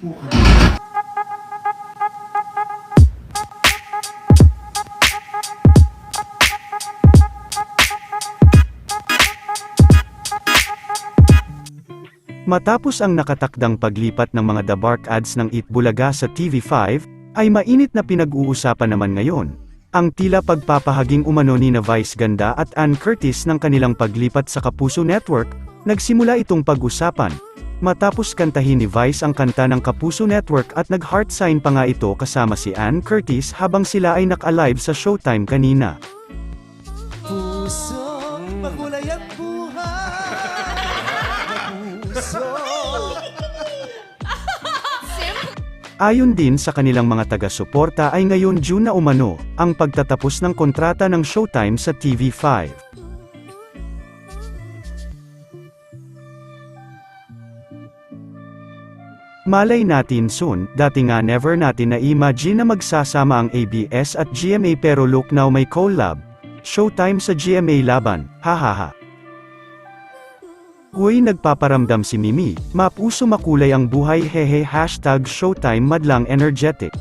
kami. Matapos ang nakatakdang paglipat ng mga The Bark ads ng Itbulaga sa TV5, ay mainit na pinag-uusapan naman ngayon. Ang tila pagpapahaging umano ni na Vice Ganda at Ann Curtis ng kanilang paglipat sa Kapuso Network, nagsimula itong pag-usapan. Matapos kantahin ni Vice ang kanta ng Kapuso Network at nag-heart sign pa nga ito kasama si Ann Curtis habang sila ay nak-alive sa Showtime kanina. Puso, makulay ang buhay. Puso. Ayon din sa kanilang mga taga-suporta ay ngayon June na umano, ang pagtatapos ng kontrata ng Showtime sa TV5. Malay natin soon, dati nga never natin na-imagine na magsasama ang ABS at GMA pero look now may collab. Showtime sa GMA laban, hahaha. Uy nagpaparamdam si Mimi, mapuso makulay ang buhay hehe hashtag showtime madlang energetic.